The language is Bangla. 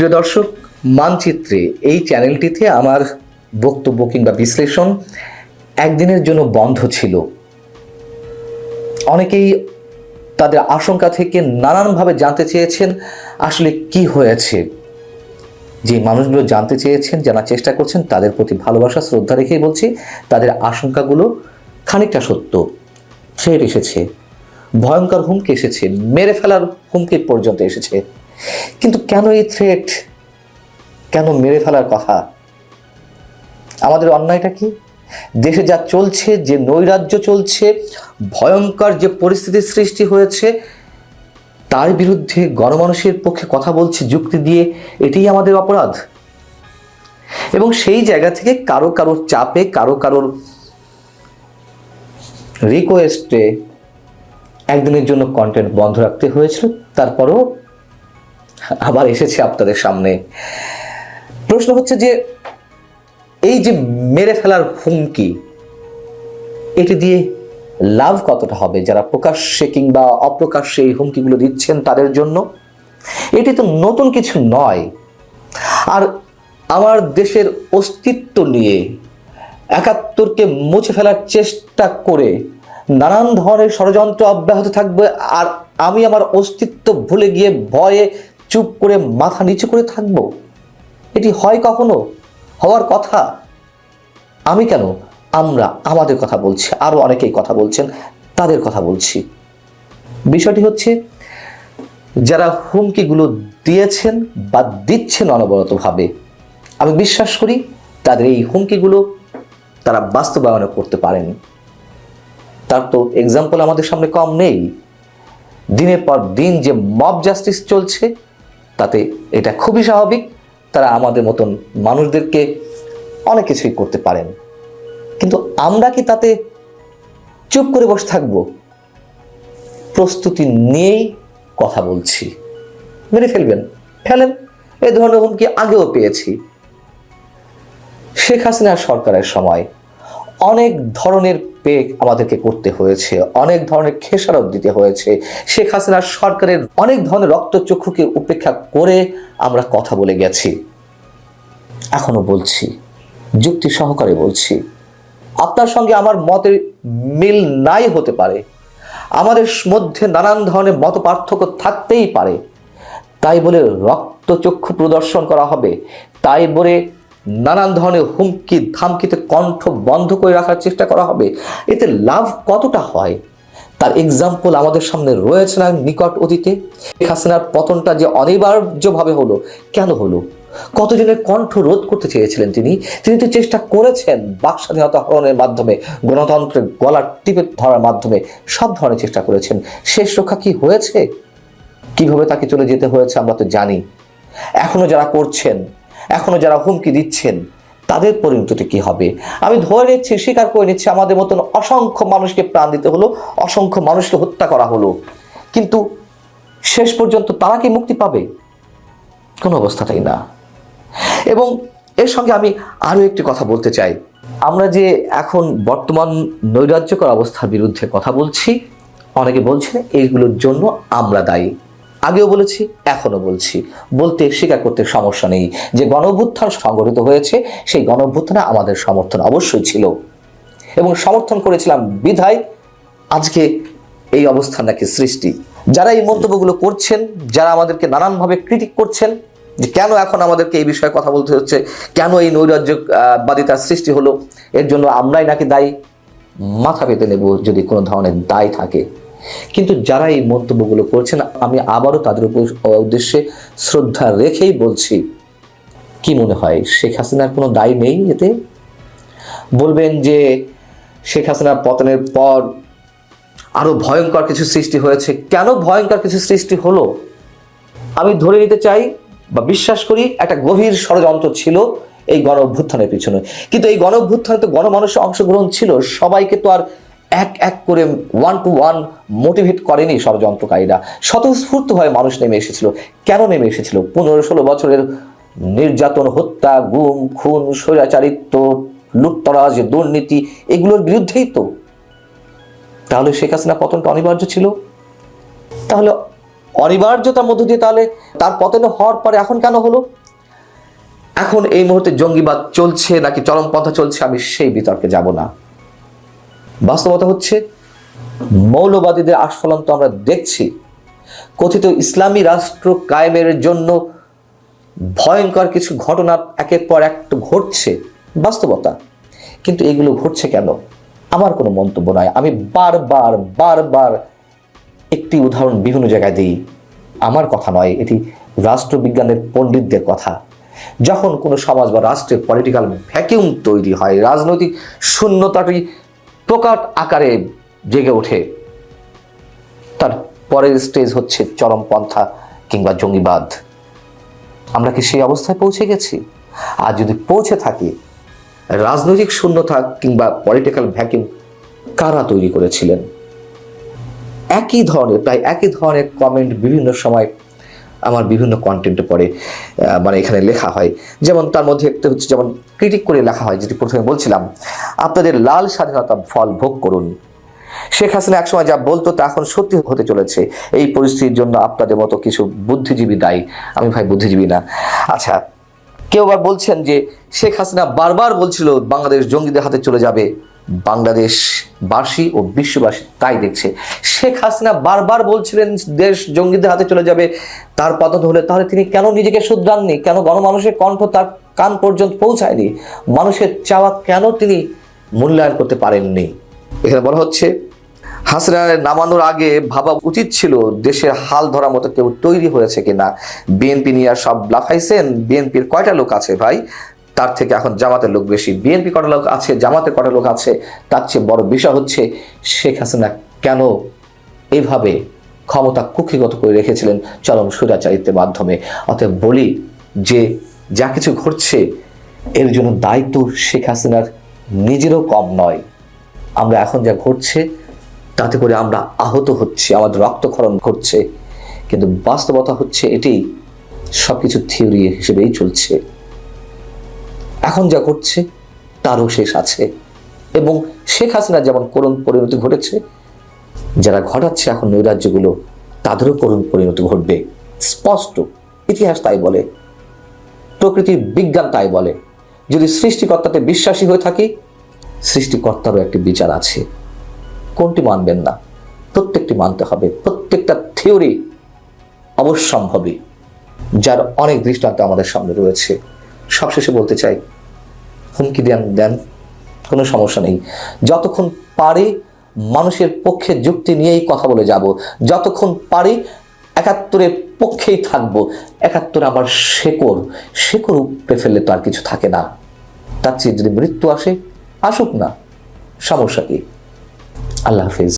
প্রিয় দর্শক, মানচিত্রে এই চ্যানেলটিতে আমার বক্তব্য কিংবা বিশ্লেষণ একদিনের জন্য বন্ধ ছিল। অনেকেই তাদের আশঙ্কা থেকে নানানভাবে জানতে চেয়েছেন আসলে কি হয়েছে। যে মানুষগুলো জানতে চেয়েছেন, জানার চেষ্টা করছেন, তাদের প্রতি ভালোবাসা, শ্রদ্ধা রেখেই বলছি, তাদের আশঙ্কাগুলো খানিকটা সত্য। থ্রেট এসেছে। ভয়ঙ্কর হুমকি এসেছে। মেরে ফেলার হুমকি পর্যন্ত এসেছে। কিন্তু কেন এই থ্রেট কেন মেরে ফেলার কথা? আমাদের অন্যায়টা কি? দেশে যা চলছে, যে নৈরাজ্য চলছে, ভয়ঙ্কর যে পরিস্থিতির সৃষ্টি হয়েছে, তার বিরুদ্ধে গণমানুষের পক্ষে কথা বলছে, যুক্তি দিয়ে, এটাই আমাদের অপরাধ। এবং সেই জায়গা থেকে কারও কারোর চাপে, কারও কারোর রিকোয়েস্টে একদিনের জন্য কন্টেন্ট বন্ধ রাখতে হয়েছিল। তারপরও আবার এসেছে আপনাদের সামনে। প্রশ্ন হচ্ছে যে, এই যে মেরে ফেলার হুমকি, এটি দিয়ে লাভ কতটা হবে? যারা প্রকাশ্যে কিংবা অপ্রকাশ্যে এই হুমকিগুলো দিচ্ছেন তাদের জন্য, এটি তো নতুন কিছু নয়। আর আমার দেশের অস্তিত্ব নিয়ে একাত্তরকে মুছে ফেলার চেষ্টা করে নানান ধরনের ষড়যন্ত্র অব্যাহত থাকবে, আর আমি আমার অস্তিত্ব ভুলে গিয়ে ভয়ে চুপ করে মাথা নিচু করে থাকব? এটি হয় কখনো? হওয়ার কথা? আমি কেন? আমরা আমাদের কথা বলছি আরও অনেকেই কথা বলছেন, তাদের কথা বলছি। বিষয়টি হচ্ছে, যারা হুমকিগুলো দিয়েছেন বা দিচ্ছেন অনবরতভাবে, আমি বিশ্বাস করি তাদের এই হুমকিগুলো তারা বাস্তবায়ন করতে পারেন। তার তো এক্সাম্পল আমাদের সামনে কম নেই। দিনের পর দিন যে মব জাস্টিস চলছে তাতে এটা খুবই স্বাভাবিক। তারা আমাদের মতন মানুষদেরকে অনেক কিছুই করতে পারেন। কিন্তু আমরা কি তাতে চুপ করে বসে থাকব? প্রস্তুতি নিয়েই কথা বলছি। মেরে ফেলবেন, ফেলেন। এই ধরনের হুমকি আগেও পেয়েছি। শেখ হাসিনার সরকারের সময় অনেক ধরনের পে আমাদেরকে করতে হয়েছে, অনেক ধরনের খেসারত দিতে হয়েছে। শেখ হাসিনার সরকারের অনেক ধরনের রক্তচক্ষুকে উপেক্ষা করে আমরা কথা বলে গেছি। এখনও বলছি, যুক্তি সহকারে বলছি, আপনার সঙ্গে আমার মতের মিল নাই হতে পারে। আমাদের মধ্যে নানান ধরনের মত পার্থক্য থাকতেই পারে। তাই বলে রক্তচক্ষু প্রদর্শন করা হবে, তাই বলে নানান ধরনের হুমকি, ধামকিতে কণ্ঠ বন্ধ করে রাখার চেষ্টা করা হবে। এতে লাভ কতটা হয়? তার এক্সাম্পল আমাদের সামনে রয়েছে না নিকট অতীতে। শেখ হাসিনার পতনটা যে অনিবার্যভাবে হলো, কেন হলো? কতজনের কণ্ঠ রোধ করতে চেয়েছিলেন তিনি? তিনি তো চেষ্টা করেছেন বাক স্বাধীনতা হরণের মাধ্যমে, গণতন্ত্রের গলার টিপে ধরার মাধ্যমে সব ধরনের চেষ্টা করেছেন। শেষ রক্ষা কি হয়েছে? কীভাবে তাকে চলে যেতে হয়েছে আমরা তো জানি। এখনও যারা করছেন এখনও যারা হুমকি দিচ্ছেন, তাদের পরিণতি কি হবে? আমি ধরে নিচ্ছি, স্বীকার করে নিচ্ছি, আমাদের মতন অসংখ্য মানুষকে প্রাণ দিতে হলো, অসংখ্য মানুষকে হত্যা করা হলো। কিন্তু শেষ পর্যন্ত তারা কি মুক্তি পাবে? কোনো অবস্থাতেই না। এবং এর সঙ্গে আমি আরও একটি কথা বলতে চাই। আমরা যে এখন বর্তমান নৈরাজ্যকর অবস্থার বিরুদ্ধে কথা বলছি, অনেকে বলছেন এইগুলোর জন্য আমরা দায়ী। আগেও বলেছি এখনও বলছি। বলতে স্বীকার করতে সমস্যা নেই যে গণভ্যুত্থান সংগঠিত হয়েছে, সেই গণভ্যুত্থানে আমাদের সমর্থন অবশ্যই ছিল। এবং সমর্থন করেছিলাম বিধায় আজকে এই অবস্থান নাকি সৃষ্টি। যারা এই মন্তব্যগুলো করছেন, যারা আমাদেরকে নানানভাবে ক্রিটিক করছেন, যে কেন এখন আমাদেরকে এই বিষয়ে কথা বলতে হচ্ছে, কেন এই নৈরাজ্যবাদিতার সৃষ্টি হলো, এর জন্য আমরাই নাকি দায়ী, মাথা পেতে নেব যদি কোনো ধরনের দায় থাকে। কিন্তু যারা এই মন্তব্যগুলো করছেন, আমি আবারও তাদের উপর উদ্দেশ্যে শ্রদ্ধা রেখেই বলছি, কি মনে হয়, শেখ হাসিনার কোনো দায় নেই এতে? বলবেন যে শেখ হাসিনার পতনের পর আরও ভয়ঙ্কর কিছু সৃষ্টি হয়েছে। কেন ভয়ঙ্কর কিছু সৃষ্টি হলো? আমি ধরে নিতে চাই বা বিশ্বাস করি, একটা গভীর ষড়যন্ত্র ছিল এই গণ অভ্যুত্থানের পিছনে। কিন্তু এই গণ অভ্যুত্থানে তো গণমানুষের অংশগ্রহণ ছিল, সবাইকে তো আর এক এক করে ওয়ান টু ওয়ান মোটিভেট করেনি ষড়যন্ত্রকারীরা। স্বতঃস্ফূর্তভাবে মানুষ নেমে এসেছিল। কেন নেমে এসেছিল? পনেরো ষোলো বছরের নির্যাতন, হত্যা, গুম, খুন, স্বৈরাচারিত্ব, লুটতরাজ, দুর্নীতি, এগুলোর বিরুদ্ধেই তো। তাহলে শেখ হাসিনা পতনটা অনিবার্য ছিল? তাহলে অনিবার্যতার মধ্য দিয়ে তাহলে তার পতন হওয়ার পরে এখন কেন হলো? এখন এই মুহূর্তে জঙ্গিবাদ চলছে, নাকি চরমপন্থা চলছে, আমি সেই বিতর্কে যাব না। বাস্তবতা হচ্ছে মৌলবাদীদের আস্ফলন তো আমরা দেখছি। কথিত ইসলামী রাষ্ট্র কায়েমের জন্য ভয়ঙ্কর কিছু ঘটনা একের পর এক ঘটছে, বাস্তবতা। কিন্তু এগুলো ঘটছে কেন? আমার কোনো মন্তব্য নয় আমি বারবার বারবার একটি উদাহরণ বিভিন্ন জায়গায় দিই। আমার কথা নয়, এটি রাষ্ট্রবিজ্ঞানের পণ্ডিতদের কথা। যখন কোনো সমাজ বা রাষ্ট্রের পলিটিক্যাল ভ্যাকিউম তৈরি হয়, রাজনৈতিক শূন্যতাটি প্রকাট আকারে জেগে ওঠে। তার পরের স্টেজ হচ্ছে চরমপন্থা কিংবা জঙ্গিবাদ। আমরা কি সেই অবস্থায় পৌঁছে গেছি? আর যদি পৌঁছে থাকি, রাজনৈতিক শূন্যতা কিংবা পলিটিক্যাল ভ্যাকিউম কারা তৈরি করেছিলেন? একই ধরনের, প্রায় একই ধরনের কমেন্ট বিভিন্ন সময় আমার বিভিন্ন কন্টেন্টে পড়ে মানে এখানে লেখা হয়। যেমন তার মধ্যে একটা হচ্ছে, যেমন ক্রিটিক করে লেখা হয়, যেটি প্রথমে বলছিলাম, আপনাদের লাল স্বাধীনতা ফল ভোগ করুন। শেখ হাসিনা একসময় যা বলতো তা এখন সত্যি হতে চলেছে। এই পরিস্থিতির জন্য আপনাদের মতো কিছু বুদ্ধিজীবী দায়ী। আমি ভাই বুদ্ধিজীবী না। আচ্ছা কেউ আবার বলছেন যে শেখ হাসিনা বারবার বলছিল, বাংলাদেশ জঙ্গিদের হাতে চলে যাবে। বাংলাদেশ বাসী ও বিশ্ববাসী তাই দেখছে। শেখ হাসিনা বারবার বলছিলেন দেশ জঙ্গিদের হাতে চলে যাবে, তার পতন হলে তাহলে তিনি কেন নিজেকে শুধরাননি? কেন গণমানুষের কণ্ঠ তার কান পর্যন্ত পৌঁছায়নি? মানুষের চাওয়া কেন তিনি মূল্যায়ন করতে পারেননি? এখানে বলা হচ্ছে হাসিনা নামানোর আগে ভাবা উচিত ছিল দেশের হাল ধরার মতো কেউ তৈরি হয়েছে কিনা। বিএনপি নিয়ে সব লাফাইছেন? বিএনপির কয়টা লোক আছে ভাই? তার থেকে এখন জামাতের লোক বেশি। বিএনপি কটা লোক আছে, জামাতের কটা লোক আছে, তার চেয়ে বড় বিষয় হচ্ছে শেখ হাসিনা কেন এভাবে ক্ষমতা কুক্ষিগত করে রেখেছিলেন চরম সুরাচারিত্বের মাধ্যমে। অতএব বলি যে, যা কিছু ঘটছে, এর জন্য দায়িত্ব শেখ হাসিনার নিজেরও কম নয়। আমরা এখন যা ঘটছে, তাতে করে আমরা আহত হচ্ছি, আমাদের রক্তক্ষরণ ঘটছে। কিন্তু বাস্তবতা হচ্ছে এটি সব কিছু থিওরি হিসেবেই চলছে। এখন যা ঘটছে, তারও শেষ আছে। এবং শেখ হাসিনা যেমন করুণ পরিণতি ঘটেছে, যারা ঘটাচ্ছে এখন নৈরাজ্যগুলো তাদেরও করুণ পরিণতি ঘটবে। স্পষ্ট, ইতিহাস তাই বলে, প্রকৃতির বিজ্ঞান তাই বলে। যদি সৃষ্টিকর্তাতে বিশ্বাসী হয়ে থাকি, সৃষ্টিকর্তারও একটি বিচার আছে। কোনটি মানবেন না? প্রত্যেকটি মানতে হবে। প্রত্যেকটা থিওরি অবশ্যম্ভাবী, যার অনেক দৃষ্টান্ত আমাদের সামনে রয়েছে। সবশেষে বলতে চাই, হুমকি দেন দেন, কোনো সমস্যা নেই। যতক্ষণ পারে মানুষের পক্ষে যুক্তি নিয়েই কথা বলে যাব। যতক্ষণ পারি একাত্তরের পক্ষেই থাকব। একাত্তরে আমার শেকড়। শেকড় উপড়ে ফেললে তো আর কিছু থাকে না। তার চেয়ে যদি মৃত্যু আসে, আসুক না। সমস্যা কি? আল্লাহ হাফিজ।